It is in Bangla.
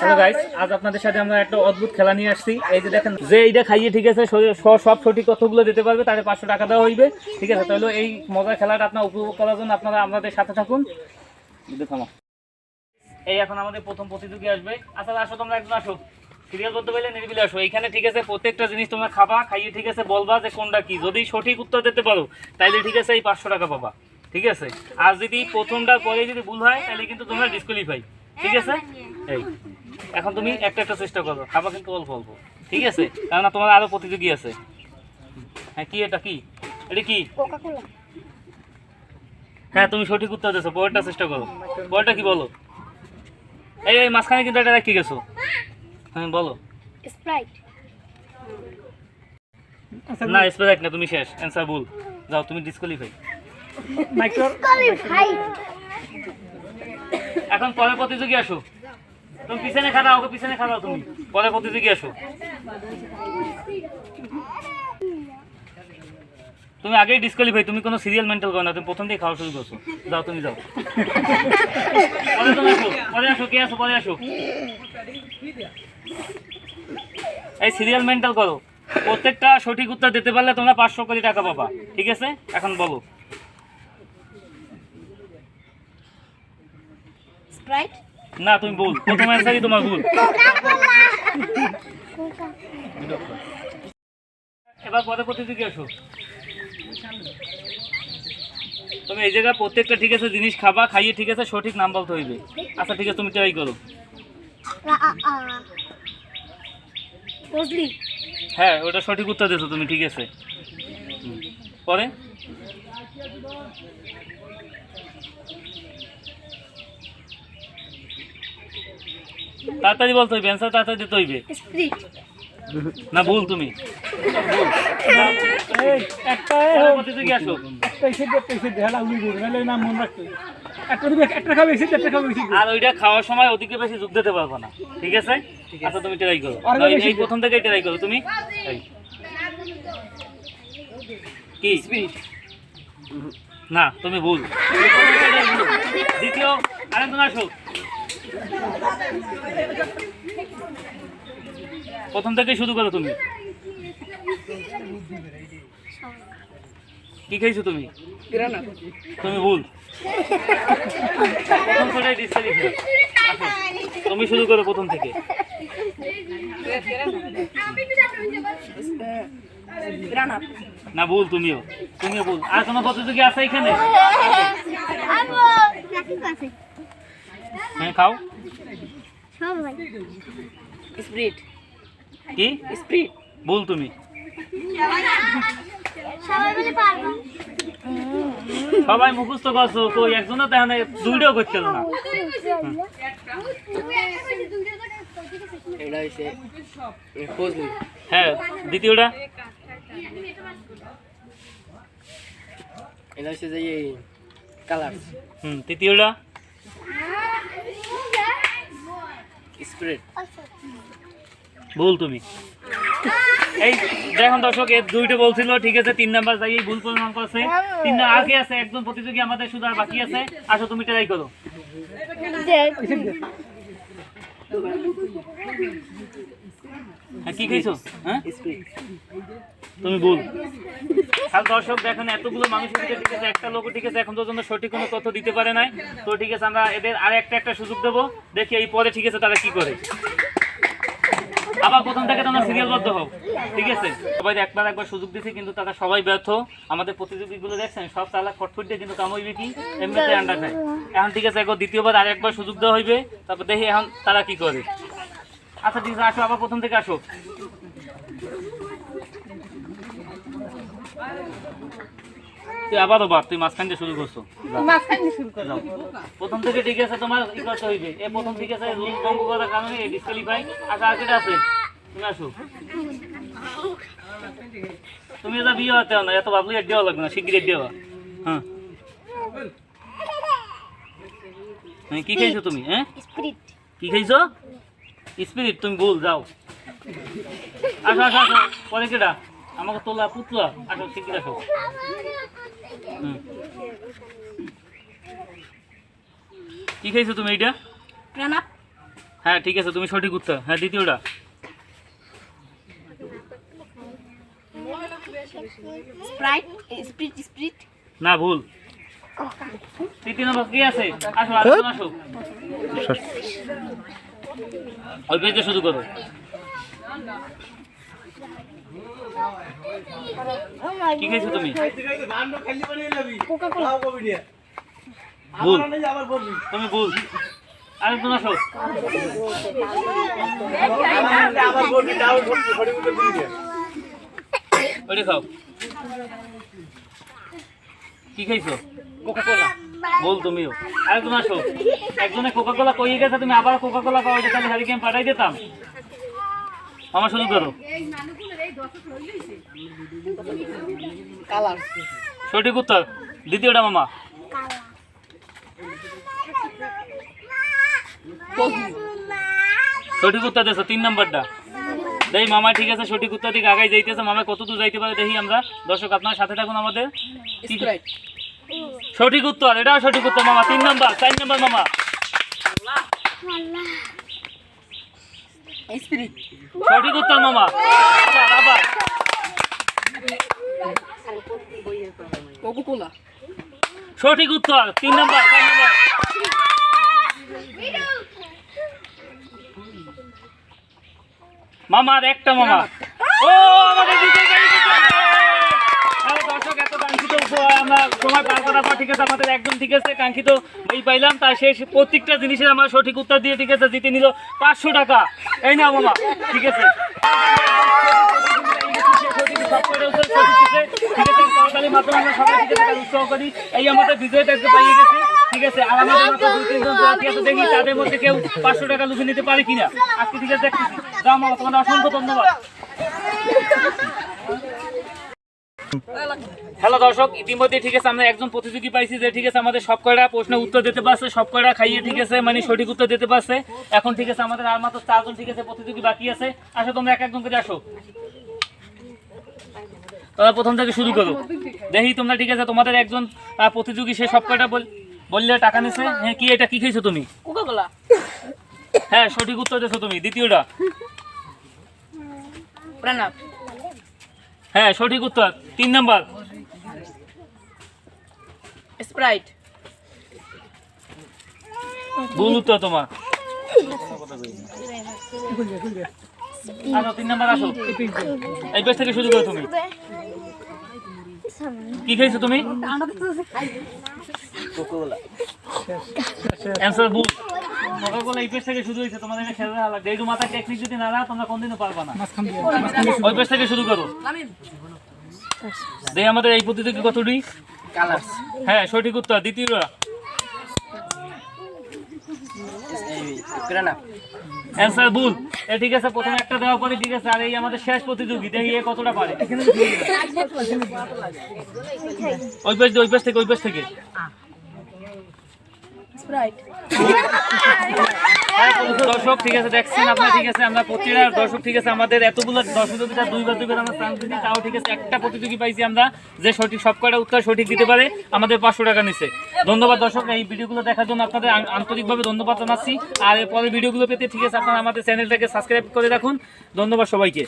হ্যালো গাইস আজ আপনাদের সাথে আমরা একটা অদ্ভুত খেলা নিয়ে আসছি। এই যে দেখেন যে এইটা খাইয়ে ঠিক আছে সব সঠিক তথ্যগুলো দিতে পারবে তাহলে পাঁচশো টাকা দেওয়া হইবে। ঠিক আছে তাহলে এই মজার খেলাটা আপনার উপভোগ করার জন্য আপনারা আমাদের সাথে থাকুন। এই এখন আমাদের প্রথম প্রতিযোগী আসবে। আচ্ছা আসো তোমরা একজন আসো। সিরিয়াল করতে পারলে নিরিবিলি আসো। এইখানে ঠিক আছে প্রত্যেকটা জিনিস তোমরা খাবা খাইয়ে ঠিক আছে বলবা যে কোনটা কি। যদি সঠিক উত্তর দিতে পারো তাইলে ঠিক আছে এই পাঁচশো টাকা পাবা। ঠিক আছে? আর যদি প্রথমটার পরে যদি ভুল হয় তাহলে কিন্তু তোমরা ডিসকুয়ালিফাই ঠিক আছে? এই। এখন তুমি একটা একটা চেষ্টা করো খাবা কিন্তু অল্প অল্প ঠিক আছে? কেননা তোমার আরও প্রতিযোগী আছে। হ্যাঁ কি এটা কি? এটা কি? হ্যাঁ তুমি সঠিক উত্তর দিয়েছ পরেরটা চেষ্টা করো। পরেরটা কি বলো? এই এই মাঝখানে কিন্তু এটা রেখে গেছো। হ্যাঁ বলো। স্প্রাইট না স্পেসাইট না তুমি শেষ। অ্যান্সার ভুল। যাও তুমি ডিসকোয়ালিফাই ভাই এখন পরের প্রতিযোগী আসো তুমি পিছনে খাড়া ওকে পিছনে খাড়াও তুমি। পরের প্রতিযোগী আসো? তুমি আগেই ডিসকোয়ালিফাই তুমি কোনো সিরিয়াল মেন্টাল করো না, তুমি প্রথম দিয়ে খাওয়া শুরু করছ। যাও, তুমি যাও। পরে তুমি আসো, পরে আসো, কে আসো, পরে আসো। এই সিরিয়াল মেন্টাল করো। প্রত্যেকটা সঠিক উত্তর দিতে পারলে তোমরা পাঁচশো কোটি টাকা পাবা, ঠিক আছে? এখন বলো। স্প্রাইট না তুমি ভুল। প্রথম অ্যান্সারই তোমার ভুল। এবার পরে প্রতিযোগী আসো। তুমি এই জায়গায় প্রত্যেকটা ঠিক আছে জিনিস খাবা খাইয়ে ঠিক আছে সঠিক নাম বলতে হইবে। আচ্ছা ঠিক আছে তুমি ট্রাই করো। হ্যাঁ ওটা সঠিক উত্তর দিয়েছ তুমি ঠিক আছে। পরে? তাড়াতাড়ি বলতে হইবে অ্যান্সার তাড়াতাড়ি দিতে হইবে। না ভুল তুমি। ভুল। পরের প্রতিযোগী আসো। আর ওইটা খাওয়ার সময় ওদিকে বেশি যোগ দিতে পারব না। ঠিক আছে? আচ্ছা তুমি ট্রাই করো। এই- প্রথম থেকে ট্রাই করো। তুমি? কি? না তুমি ভুল। দ্বিতীয় আরেকজন আসো প্রথম থেকে শুরু করো তুমি। কি খাইছো তুমি? তুমি ভুল। তুমি শুরু করো প্রথম থেকে। না, ভুল, তুমিও। তুমিও ভুল। আর কোনো প্রতিযোগী আছে এখানে? হ্যাঁ খাও স্প্রিট কি স্প্রিট ভুল তুমি সবাই মুখস্থ করছ কই? একজনও তেমন দুইটাও করতে না। হ্যাঁ দ্বিতীয়টা? এটা হচ্ছে যে এই কালার। হুম তৃতীয়টা? স্প্রেড ভুল তুমি। এই দেখুন দর্শক এর দুইটা বলছিল ঠিক আছে তিন নাম্বার যাই ভুল পরিমাণ করছে। তিন না আগে আছে একজন প্রতিযোগী আমাদের শুধু আর বাকি আছে। আসো তুমি ট্রাই করো। হ্যাঁ কি খাইছো? হ্যাঁ? তুমি ভুল। আর দর্শক দেখেন, এতগুলো মানুষের ভিতরে ঠিক আছে, একটা লোক ঠিক আছে, এখন পর্যন্ত সঠিক কোনো তথ্য দিতে পারে নাই। তো ঠিক আছে, আমরা এদের আর একটা একটা সুযোগ দেবো, দেখি এই পরে ঠিক আছে তারা কি করে। আবার প্রথম থেকে তোমরা সিরিয়ালবদ্ধ হোক ঠিক আছে? সবাই একবার একবার সুযোগ দিছি, কিন্তু তারা সবাই ব্যর্থ। আমাদের প্রতিযোগীগুলো দেখছেন, সব চালাক ফটফট দিয়ে কিন্তু কাম হইবে কি এমনিতে আন্ডা খায় এখন ঠিক আছে, একবার দ্বিতীয়বার আর একবার সুযোগ দেওয়া হইবে, তারপর দেখি এখন তারা কি করে। আচ্ছা ঠিক আছে, আসো, আবার প্রথম থেকে আসো। তুই আবারও বাপ তুই মাঝখান দিয়ে শুরু করছ। প্রথম থেকে ঠিক আছে তোমার ই করতে হইবে। এ প্রথম ঠিক আছে রুল ভঙ্গ করার কারণে ডিসকালিফাই আচ্ছা আর কেটে আছে। তুমি আসো। তুমি এটা বিয়ে হতে না এত ভাবলি এক দেওয়া লাগবে না শিগগির দেওয়া। হ্যাঁ। হ্যাঁ, কি খাইছো তুমি হ্যাঁ? কি খাইছো? স্পিরিট তুমি ভুল যাও। আসো আসো আসো। পরে কেটা আমাকে তোলা পুতলা আসো শিগগির আসো। কি খাইছো তুমি এইটা? হ্যাঁ ঠিক আছে তুমি সঠিক উত্তর। হ্যাঁ দ্বিতীয়টা। Sprite spirit spirit. না ভুল। তৃতীয় নম্বর কি আছে? আসো আসো ওই পেজে শুরু করো। কি খাইছো তুমি? ভুল। তুমি ভুল। আরেকজন আসো। ওইটা খাও। কি খাইছো? কোকা কোলা বল তুমিও আরেকজন আসো। একজনে কোকা কোলা কইয়ে গেছে তুমি আবার কোকা কোলা খাও এটা খালি হারিকেন পাঠাই দিতাম। আমার শুরু করো। কালার সঠিক উত্তর দ্বিতীয়টা মামা। সঠিক উত্তর দিয়েছ তিন নম্বরটা। দেখি মামা ঠিক আছে সঠিক উত্তর দিকে আগাই যাইতেছে। মামা কত দূর যাইতে পারে দেখি আমরা। দর্শক আপনার সাথে থাকুন আমাদের। সঠিক উত্তর এটাও সঠিক উত্তর মামা। তিন নম্বর চার নম্বর মামা। স্পিরিট। সঠিক উত্তর মামা। আবার। কোলা সঠিক উত্তর তিন নম্বর চার নম্বর। মামা একটা মামা। ও আমাদের বিজয় পেয়ে গেছে। হ্যাঁ, দর্শক এত কাঙ্ক্ষিত উপহার আমরা সময় পার করার পর ঠিক আছে, আমাদের একদম ঠিক আছে, কাঙ্ক্ষিত বই পাইলাম। তার শেষ প্রত্যেকটা জিনিসের আমার সঠিক উত্তর দিয়ে ঠিক আছে, জিতে নিল পাঁচশো টাকা। এই না মামা, ঠিক আছে। এই আমাদের বিজয়টা একটু পাইয়ে ঠিক আছে। আর আমাদের দেখি কেউ পাঁচশো টাকা লুকিয়ে নিতে পারে কিনা। আজকে ঠিক আছে অসংখ্য ধন্যবাদ। হ্যালো দর্শক ইতিমধ্যে ঠিক আছে আমরা একজন প্রতিযোগী পাইছি যে ঠিক আছে আমাদের সব কয়টা প্রশ্নের উত্তর দিতে পারছে সব কয়টা খাইয়ে ঠিক আছে মানে সঠিক উত্তর দিতে পারছে। এখন ঠিক আছে আমাদের আর মাত্র চারজন ঠিক আছে প্রতিযোগী বাকি আছে। আসো তোমরা এক একজন করে আসো। তোমরা প্রথম থেকে শুরু করো। দেখি তোমরা ঠিক আছে তোমাদের একজন প্রতিযোগী সে সব কয়টা বল- বললে টাকা নিছে? হ্যাঁ কি এটা কি খেয়েছো তুমি? হ্যাঁ সঠিক উত্তর দিয়েছ তুমি দ্বিতীয়টা। হ্যাঁ সঠিক উত্তর তিন নাম্বার। স্প্রাইট ভুল উত্তর তোমার। আসো তিন নাম্বার আসো। এই পেজ থেকে শুরু করো তুমি। কি খেয়েছো তুমি? অ্যান্সার এই পেজ থেকে মাথার টেকনিক যদি আমাদের এই প্রতিযোগী কতটি? হ্যাঁ সঠিক উত্তর দ্বিতীয়। অ্যান্সার ভুল। এ ঠিক আছে প্রথমে একটা দেওয়ার পরে ঠিক আছে আর এই আমাদের শেষ প্রতিযোগী দেখি এ কতটা পারে। ওই থেকে ওই পাশ থেকে। দর্শক ঠিক আছে দেখছেন আপনারা ঠিক আছে আমরা প্রতিটা দর্শক ঠিক আছে আমাদের এতগুলো দর্শকতা দুইবার দুইবার আমরা চান্স দিচ্ছি তাও ঠিক আছে একটা প্রতিযোগী পাইছি আমরা যে সঠিক সব কয়টা উত্তর সঠিক দিতে পারে আমাদের পাঁচশো টাকা নিচ্ছে ধন্যবাদ দর্শক এই ভিডিওগুলো দেখার জন্য আপনাদের আন্তরিকভাবে ধন্যবাদ জানাচ্ছি আর এর পরের ভিডিওগুলো পেতে ঠিক আছে আপনারা আমাদের চ্যানেলটাকে সাবস্ক্রাইব করে রাখুন ধন্যবাদ সবাইকে।